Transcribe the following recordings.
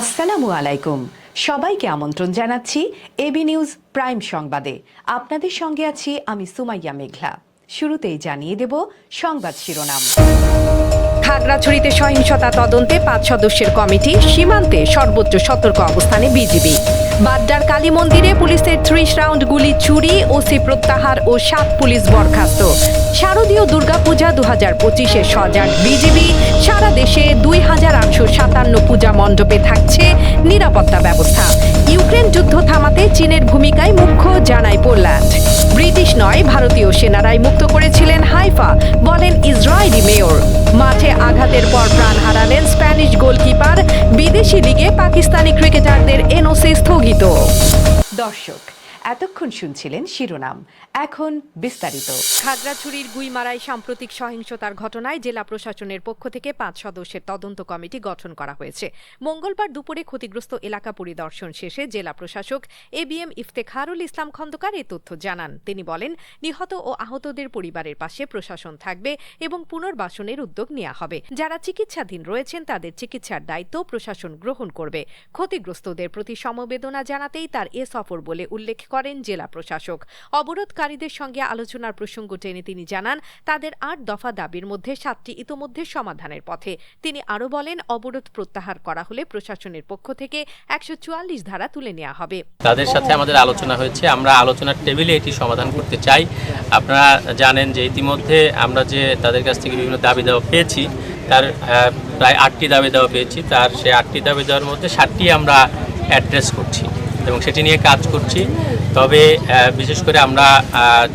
আসসালামু আলাইকুম। সবাইকে আমন্ত্রণ জানাচ্ছি এবি নিউজ প্রাইম সংবাদে। আপনাদের সঙ্গে আছি আমি সুমাইয়া মেঘলা। শুরুতেই জানিয়ে দেব সংবাদ শিরোনাম। খাগড়াছড়িতে সহিংসতা তদন্তে পাঁচ সদস্যের কমিটি, সীমান্তে সর্বোচ্চ সতর্ক অবস্থানে বিজিবি। বাড্ডার কালী মন্দিরে পুলিশের ত্রিশ রাউন্ড গুলি চুরি ওসি প্রত্যাহার ও সাত পুলিশ বরখাস্ত। শারদীয় দুর্গাপূজা দু হাজার পঁচিশে সজাগ বিজিবি। সারা দেশে দুই হাজার আটশো সাতান্ন পূজা মণ্ডপে থাকছে নিরাপত্তা ব্যবস্থা। ইউক্রেন যুদ্ধ থামাতে চীনের ভূমিকায় মুখ্য জানায় পোল্যান্ড। ব্রিটিশ নয়, ভারতীয় সেনারাই মুক্ত করেছিলেন হাইফা, বলেন ইসরায়েলি মেয়র। মাঠে আঘাতের পর প্রাণ হারালেন স্প্যানিশ গোলকিপার। বিদেশি লিগে পাকিস্তানি ক্রিকেটারদের এনওসি স্থগিত। দর্শক এতক্ষণ শুনছিলেন শিরোনাম। এখন বিস্তারিত। খাগড়াছড়ির গুইমারায় সাম্প্রতিক সহিংসতার ঘটনায় জেলা প্রশাসনের পক্ষ থেকে পাঁচ সদস্যের তদন্ত কমিটি গঠন করা হয়েছে। মঙ্গলবার দুপুরে ক্ষতিগ্রস্ত এলাকা পরিদর্শন শেষে জেলা প্রশাসক A B M Iftekharul Islam Khandaker এ তথ্য জানান। তিনি বলেন, নিহত ও আহতদের পরিবারের পাশে প্রশাসন থাকবে এবং পুনর্বাসনের উদ্যোগ নেওয়া হবে। যারা চিকিৎসাধীন রয়েছেন, তাদের চিকিৎসার দায়িত্ব প্রশাসন গ্রহণ করবে। ক্ষতিগ্রস্তদের প্রতি সমবেদনা জানাতেই তার এ সফর বলে উল্লেখ করেন জেলা প্রশাসক। অবরোধকারীদের সঙ্গে আলোচনার প্রসঙ্গ টেনে তিনি জানান, তাদের আট দফা দাবির মধ্যে সাতটি ইতোমধ্যে সমাধানের পথে। তিনি আরও বলেন, অবরোধ প্রত্যাহার করা হলে প্রশাসনের পক্ষ থেকে একশো চুয়াল্লিশ ধারা তুলে নেওয়া হবে। তাদের সাথে আমাদের আলোচনা হয়েছে। আমরা আলোচনার টেবিলে এটি সমাধান করতে চাই। আপনারা জানেন যে ইতিমধ্যে আমরা যে তাদের কাছ থেকে বিভিন্ন দাবি দেওয়া পেয়েছি, তার প্রায় আটটি দাবি দেওয়া পেয়েছি। তার সেই আটটি দাবি দেওয়ার মধ্যে ষাটটি আমরা অ্যাড্রেস করছি। এবং সেটি নিয়ে কাজ করছি। তবে বিশেষ করে আমরা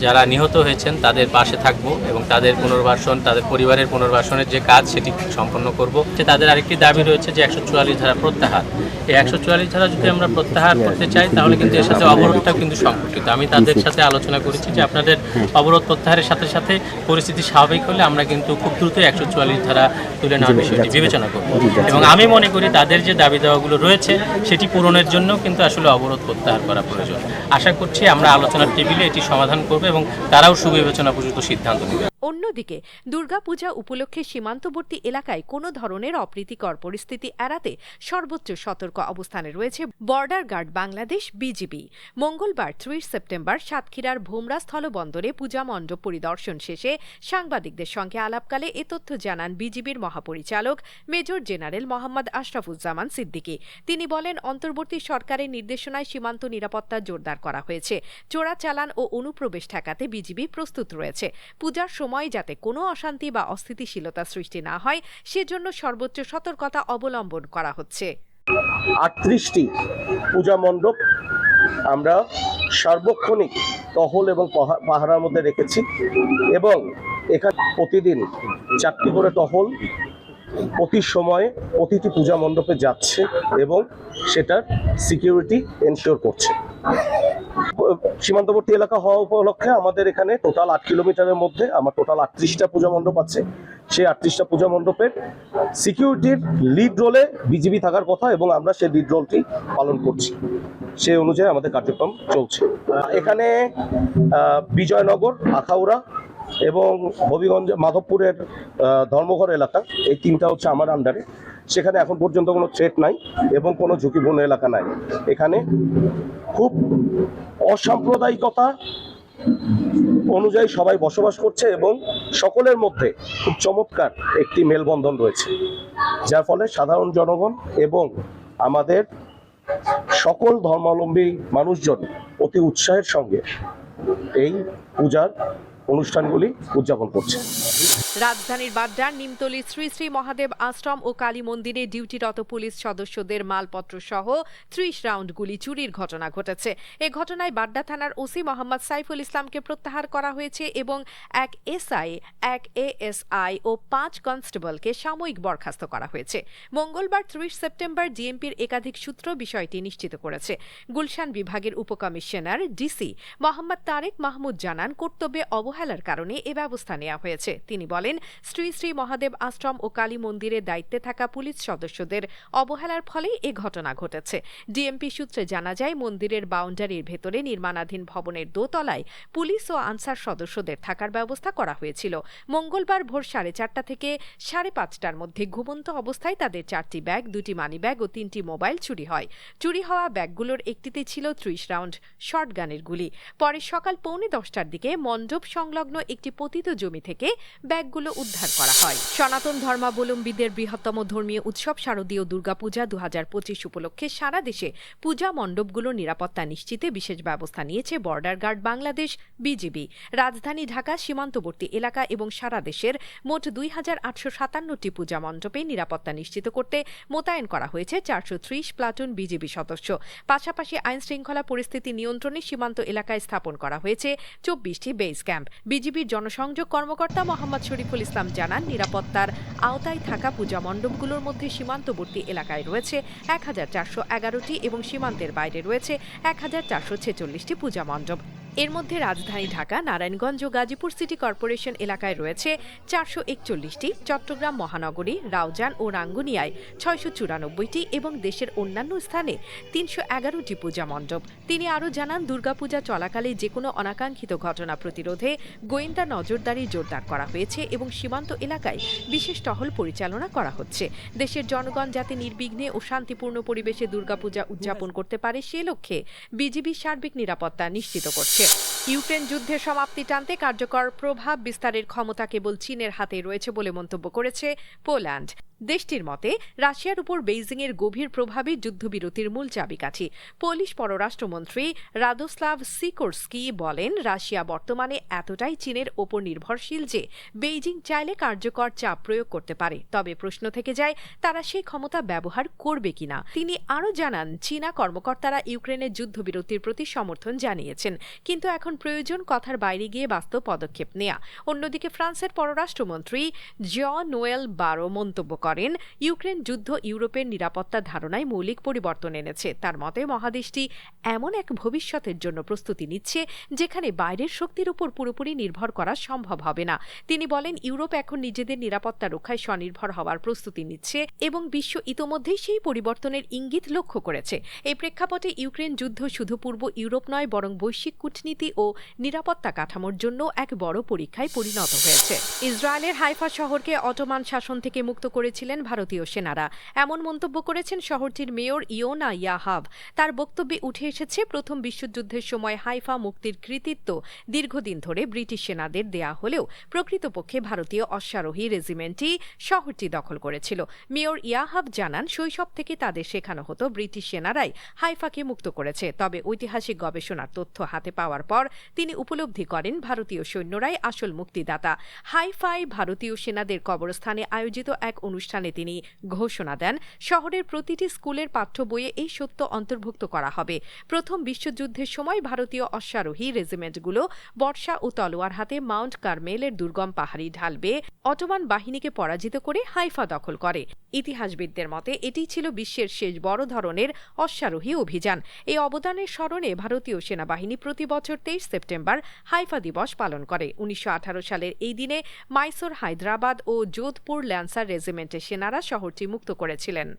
যারা নিহত হয়েছেন তাদের পাশে থাকব এবং তাদের পুনর্বাসন তাদের পরিবারের পুনর্বাসনের যে কাজ সেটি সম্পন্ন করব। যে তাদের আরেকটি দাবি রয়েছে যে একশো চুয়াল্লিশ ধারা প্রত্যাহার। এই একশো চুয়াল্লিশ ধারা যদি আমরা প্রত্যাহার করতে চাই তাহলে কিন্তু এর সাথে অবরোধটাও কিন্তু সম্পর্কিত আমি তাদের সাথে আলোচনা করেছি যে আপনাদের অবরোধ প্রত্যাহারের সাথে সাথে পরিস্থিতি স্বাভাবিক হলে আমরা কিন্তু খুব দ্রুত একশো চুয়াল্লিশ ধারা তুলে নেওয়ার বিষয়টি বিবেচনা করব। এবং আমি মনে করি তাদের যে দাবি দেওয়াগুলো রয়েছে সেটি পূরণের জন্য কিন্তু আসলে অবরোধ প্রত্যাহার করা প্রয়োজন। আশা করছি আমরা আলোচনার টেবিলে এটি সমাধান করব এবং তারাও সুবিবেচনা পর্যন্ত সিদ্ধান্ত নেবে। অন্যদিকে, দুর্গাপূজা উপলক্ষে সীমান্তবর্তী এলাকায় কোনো ধরনের অপ্রীতিকর পরিস্থিতি এড়াতে সর্বোচ্চ সতর্ক অবস্থানে রয়েছে বর্ডার গার্ড বাংলাদেশ বিজিবি। মঙ্গলবার ত্রিশ সেপ্টেম্বর সাতক্ষীরার ভোমরা স্থলবন্দরে পূজা মণ্ডপ পরিদর্শন শেষে সাংবাদিকদের সঙ্গে আলাপকালে এ তথ্য জানান বিজিবির মহাপরিচালক মেজর জেনারেল মোহাম্মদ আশরাফুজ্জামান সিদ্দিকী। তিনি বলেন, অন্তর্বর্তী সরকারের নির্দেশনায় সীমান্ত নিরাপত্তা জোরদার করা হয়েছে। চোরাচালান ও অনুপ্রবেশ ঠেকাতে বিজিবি প্রস্তুত রয়েছে। পূজার সময় যাতে কোনো অশান্তি বা অস্থিতিশীলতা সৃষ্টি না হয়, সেজন্য সর্বোচ্চ সতর্কতা অবলম্বন করা হচ্ছে। আটত্রিশটি পূজা মণ্ডপ আমরা সার্বক্ষণিক টহল এবং পাহা- পাহারার মধ্যে রেখেছি এবং এখানে প্রতিদিন চারটি করে টহল প্রতি সময়ে প্রতিটি পূজা মণ্ডপে যাচ্ছে এবং সেটার সিকিউরিটি এনশিওর করছে। সীমান্তবর্তী এলাকা হওয়া উপলক্ষে আমাদের এখানে টোটাল আট কিলোমিটারের মধ্যে আমার টোটাল আটত্রিশটা পূজা মণ্ডপ আছে। সেই আটত্রিশটা পূজা মণ্ডপের সিকিউরিটির লিড রোলে বিজিবি থাকার কথা এবং আমরা সেই লিড রোলটি পালন করছি। সেই অনুযায়ী আমাদের কার্যক্রম চলছে। এখানে বিজয়নগর, আখাউড়া এবং হবিগঞ্জ, মাধবপুরের ধর্মঘর এলাকা, এই তিনটা হচ্ছে আমার আন্ডারে সেখানে এখন পর্যন্ত কোনো থ্রেট নাই এবং কোনো ঝুঁকিপূর্ণ এলাকা নাই। এখানে খুব অসাম্প্রদায়িকতা অনুযায়ী সবাই বসবাস করছে এবং সকলের মধ্যে খুব চমৎকার একটি মেলবন্ধন রয়েছে। যার ফলে সাধারণ জনগণ এবং আমাদের সকল ধর্মাবলম্বী মানুষজন অতি উৎসাহের সঙ্গে এই পূজার অনুষ্ঠানগুলি উদযাপন করছে। রাজধানীর বাড্ডার নিমতলি শ্রী শ্রী মহাদেব আশ্রম ও কালী মন্দিরে ডিউটিরত পুলিশ সদস্যদের মালপত্র সহ ত্রিশ রাউন্ড গুলি চুরির ঘটনা ঘটেছে। এ ঘটনায় বাড্ডা থানার ওসি মোহাম্মদ সাইফুল ইসলামকে প্রত্যাহার করা হয়েছে এবং এক এসআই, এক এএসআই ও পাঁচ কনস্টেবলকে সাময়িক বরখাস্ত করা হয়েছে। মঙ্গলবার ত্রিশ সেপ্টেম্বর ডিএমপির একাধিক সূত্র বিষয়টি নিশ্চিত করেছে। গুলশান বিভাগের উপকমিশনার ডিসি মোহাম্মদ তারেক মাহমুদ জানান, কর্তব্যে অবহেলার কারণে এ ব্যবস্থা নেওয়া হয়েছে। তিনি বলেন বলেন, শ্রী শ্রী মহাদেব আশ্রম ও কালী মন্দিরের দায়িত্বে থাকা পুলিশ সদস্যদের অবহেলার ফলে এ ঘটনা ঘটেছে। ডিএমপি সূত্রে জানা যায়, মন্দিরের বাউন্ডারির ভেতরে নির্মাণাধীন ভবনের দোতলায় পুলিশ ও আনসার সদস্যদের থাকার ব্যবস্থা করা হয়েছিল। মঙ্গলবার ভোর সাড়ে চারটা থেকে সাড়ে পাঁচটার মধ্যে ঘুমন্ত অবস্থায় তাদের চারটি ব্যাগ, দুটি মানিব্যাগ ও তিনটি মোবাইল চুরি হয়। চুরি হওয়া ব্যাগগুলোর একটিতে ছিল ত্রিশ রাউন্ড শর্টগানের গুলি। পরে সকাল পৌনে দশটার দিকে মণ্ডপ সংলগ্ন একটি পতিত জমি থেকে ব্যাগগুলো উদ্ধার করা হয়। সনাতন ধর্মাবলম্বীদের বৃহত্তম ধর্মীয় উৎসব শারদীয় দুর্গাপূজা দু হাজার পঁচিশ উপলক্ষে সারা দেশে পূজা মণ্ডপগুলোর নিরাপত্তা নিশ্চিতে বিশেষ ব্যবস্থা নিয়েছে বর্ডার গার্ড বাংলাদেশ, বিজিবি। রাজধানী ঢাকা, সীমান্তবর্তী এলাকা এবং সারা দেশের মোট দুই হাজার আটশো সাতান্নটি পূজা মণ্ডপে নিরাপত্তা নিশ্চিত করতে মোতায়েন করা হয়েছে চারশো ত্রিশ প্লাটুন বিজিবি সদস্য। পাশাপাশি আইন শৃঙ্খলা পরিস্থিতি নিয়ন্ত্রণে সীমান্ত এলাকায় স্থাপন করা হয়েছে চব্বিশটি বেস ক্যাম্প। বিজিবির জনসংযোগ কর্মকর্তা মোহাম্মদ শরীফুল ইসলাম জানান, নিরাপত্তার আওতায় থাকা পূজা মণ্ডপগুলোর মধ্যে সীমান্তবর্তী এলাকায় রয়েছে এক হাজার চারশো এগারোটি এবং সীমান্তের বাইরে রয়েছে এক হাজার চারশো ছেচল্লিশটি পূজা মণ্ডপ। এর মধ্যে রাজধানী ঢাকা, নারায়ণগঞ্জ ও গাজীপুর সিটি কর্পোরেশন এলাকায় রয়েছে চারশো একচল্লিশটি, চট্টগ্রাম মহানগরী, রাউজান ও রাঙ্গুনিয়ায় ছয়শো চুরানব্বইটি এবং দেশের অন্যান্য স্থানে তিনশো এগারোটি পূজা মণ্ডপ। তিনি আরও জানান, দুর্গাপূজা চলাকালে যে কোনো অনাকাঙ্ক্ষিত ঘটনা প্রতিরোধে গোয়েন্দা নজরদারি জোরদার করা হয়েছে এবং সীমান্ত এলাকায় বিশেষ টহল পরিচালনা করা হচ্ছে। দেশের জনগণ যাতে নির্বিঘ্নে ও শান্তিপূর্ণ পরিবেশে দুর্গাপূজা উদযাপন করতে পারে সে লক্ষ্যে বিজিবি সার্বিক নিরাপত্তা নিশ্চিত করছে। ইউক্রেন যুদ্ধের সমাপ্তি টানতে কার্যকর প্রভাব বিস্তারের ক্ষমতা কেবল চীনের হাতে রয়েছে বলে মন্তব্য করেছে পোল্যান্ড। দেশটির মতে, রাশিয়ার উপর বেইজিংয়ের গভীর প্রভাবে যুদ্ধবিরতির মূল চাবিকাঠি। পোলিশ পররাষ্ট্রমন্ত্রী রাদোস্লাভ সিকোরস্কি বলেন, রাশিয়া বর্তমানে এতটাই চীনের ওপর নির্ভরশীল যে বেইজিং চাইলে কার্যকর চাপ প্রয়োগ করতে পারে। তবে প্রশ্ন থেকে যায়, তারা সেই ক্ষমতা ব্যবহার করবে কিনা? তিনি আরও জানান, চীনা কর্মকর্তারা ইউক্রেনের যুদ্ধবিরতির প্রতি সমর্থন জানিয়েছেন, কিন্তু এখন প্রয়োজন কথার বাইরে গিয়ে বাস্তব পদক্ষেপ নেয়া। অন্যদিকে ফ্রান্সের পররাষ্ট্রমন্ত্রী জ নোয়েল বারো মন্তব্য করেন। ইউক্রেন যুদ্ধ ইউরোপের নিরাপত্তা ধারণায় মৌলিক পরিবর্তন এনেছে। তার মতে, মহাদেশটি এমন এক ভবিষ্যতের জন্য প্রস্তুতি নিচ্ছে, যেখানে বাইরের শক্তির উপর পুরোপুরি নির্ভর করা সম্ভব হবে না। তিনি বলেন, ইউরোপ এখন নিজেদের নিরাপত্তা রক্ষায় স্বনির্ভর হওয়ার প্রস্তুতি নিচ্ছে এবং বিশ্ব ইতোমধ্যেই সেই পরিবর্তনের ইঙ্গিত লক্ষ্য করেছে। এই প্রেক্ষাপটে ইউক্রেন যুদ্ধ শুধু পূর্ব ইউরোপ নয়, বরং বৈশ্বিক কূটনীতি ও নিরাপত্তা কাঠামোর জন্য এক বড় পরীক্ষায় পরিণত হয়েছে। ইসরায়েলের হাইফা শহরকে অটোমান শাসন থেকে মুক্ত করেছিলেন ভারতীয় সেনারা। এমন মন্তব্য করেছেন শহরটির মেয়র ইয়োনা ইয়াহাব। তার বক্তব্যে উঠে এসেছে, প্রথম বিশ্বযুদ্ধের সময় হাইফা মুক্তির কৃতিত্ব দীর্ঘদিন ধরে ব্রিটিশ সেনাদের দেয়া হলেও প্রকৃতপক্ষে ভারতীয় অশ্বারোহী রেজিমেন্টই শহরটি দখল করেছিল। মেয়র ইয়াহাব জানান, শৈশব থেকে তাদের শেখানো হতো ব্রিটিশ সেনারাই হাইফাকে মুক্ত করেছে। তবে ঐতিহাসিক গবেষণার তথ্য হাতে পাওয়ার পর তিনি উপলব্ধি করেন, ভারতীয় সৈন্যরাই আসল মুক্তিদাতা। হাইফাই ভারতীয় সেনাদের কবরস্থানে আয়োজিত এক অনুষ্ঠানে তিনি ঘোষণা দেন, শহরের প্রতিটি স্কুলের পাঠ্য বইয়ে এই সত্য অন্তর্ভুক্ত করা হবে। প্রথম বিশ্বযুদ্ধের সময় ভারতীয় অশ্বারোহী রেজিমেন্টগুলো বর্ষা ও তলোয়ার হাতে মাউন্ট কার্মেলের দুর্গম পাহাড়ি ঢাল অটোমান বাহিনীকে পরাজিত করে হাইফা দখল করে। ইতিহাসবিদদের মতে, এটি ছিল বিশ্বের শেষ বড় ধরনের অশ্বারোহী অভিযান। এই অবদানের স্মরণে ভারতীয় সেনাবাহিনী প্রতি বছর তেইশ সেপ্টেম্বর হাইফা দিবস পালন করে। উনিশশো আঠারো সালের এই দিনে মাইসোর হায়দ্রাবাদ ও যোধপুর ল্যান্সার রেজিমেন্টের সেনারা শহরটি মুক্ত করেছিলেন।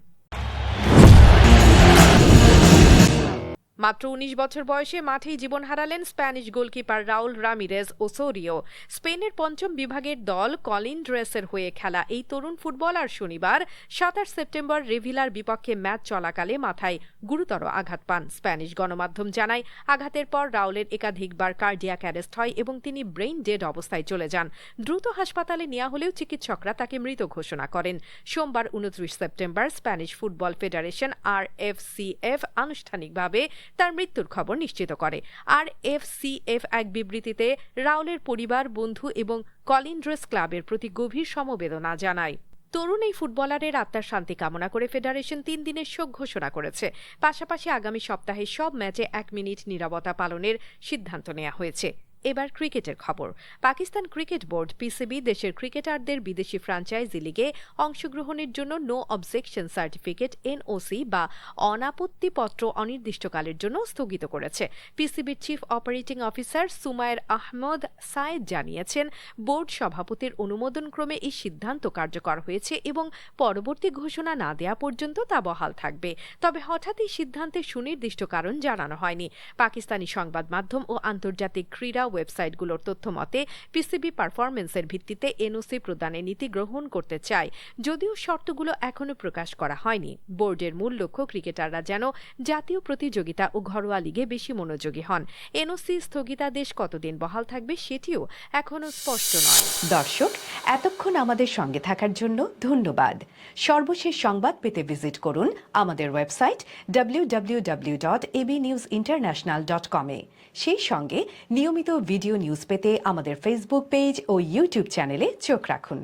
মাত্র উনিশ বছর বয়সে মাঠেই জীবন হারালেন Spanish goalkeeper Raul Ramirez Osorio. স্পেনের পঞ্চম বিভাগের দল কলিন ড্রেসের হয়ে খেলা। এই তরুণ ফুটবলার শনিবার সাতাশ সেপ্টেম্বর রেভিলার বিপক্ষে ম্যাচ চলাকালে মাথায় গুরুতর আঘাত পান স্প্যানিশ গণমাধ্যম জানায়। আঘাতের পর রাউলের একাধিকবার কার্ডিয়াক অ্যারেস্ট হয় এবং তিনি ব্রেইন ডেড অবস্থায় চলে যান। দ্রুত হাসপাতালে নেওয়া হলেও চিকিৎসকরা তাকে মৃত ঘোষণা করেন। সোমবার উনত্রিশ September Spanish football federation R F আনুষ্ঠানিকভাবে তার মৃত্যুর খবর নিশ্চিত করে। আর এফ সি এফ এক বিবৃতিতে রাউলের পরিবার, বন্ধু এবং কলিন্ড্রেস ক্লাবের প্রতি গভীর সমবেদনা জানায়। তরুণ এই ফুটবলারের আত্মার শান্তি কামনা করে ফেডারেশন তিন দিনের শোক ঘোষণা করেছে। পাশাপাশি আগামী সপ্তাহে সব ম্যাচে এক মিনিট নিরবতা পালনের সিদ্ধান্ত নেওয়া হয়েছে। এবার ক্রিকেটের খবর। পাকিস্তান ক্রিকেট বোর্ড পিসিবি দেশের ক্রিকেটারদের বিদেশি ফ্র্যাঞ্চাইজি লিগে অংশগ্রহণের জন্য নো অবজেকশন সার্টিফিকেট এনওসি বা অনাপত্তিপত্র অনির্দিষ্টকালের জন্য স্থগিত করেছে। পিসিবির chief operating officer Sumair Ahmed Syed জানিয়েছেন, বোর্ড সভাপতির অনুমোদনক্রমে এই সিদ্ধান্ত কার্যকর হয়েছে এবং পরবর্তী ঘোষণা না দেওয়া পর্যন্ত তা বহাল থাকবে। তবে হঠাৎ এই সিদ্ধান্তের সুনির্দিষ্ট কারণ জানানো হয়নি। পাকিস্তানি সংবাদ মাধ্যম ও আন্তর্জাতিক ক্রীড়া ওয়েবসাইটগুলোর তথ্য মতে, পিসিবি পারফরমেন্সের ভিত্তিতে এনওসি প্রদানের নীতি গ্রহণ করতে চায়, যদিও শর্তগুলো এখনও প্রকাশ করা হয়নি। বোর্ডের মূল লক্ষ্য ক্রিকেটাররা যেন জাতীয় প্রতিযোগিতা ও ঘরোয়া লিগে বেশি মনোযোগী হন। এনওসি স্থগিতাদেশ কতদিন বহাল থাকবে সেটিও এখনও স্পষ্ট নয়। দর্শক, এতক্ষণ আমাদের সঙ্গে থাকার জন্য ধন্যবাদ। সর্বশেষ সংবাদ পেতে ভিজিট করুন আমাদের ওয়েবসাইট www.abnewsinternational.com-এ সেই সঙ্গে নিয়মিত ভিডিও নিউজ পেতে আমাদের ফেসবুক পেজ ও ইউটিউব চ্যানেলে চোখ রাখুন।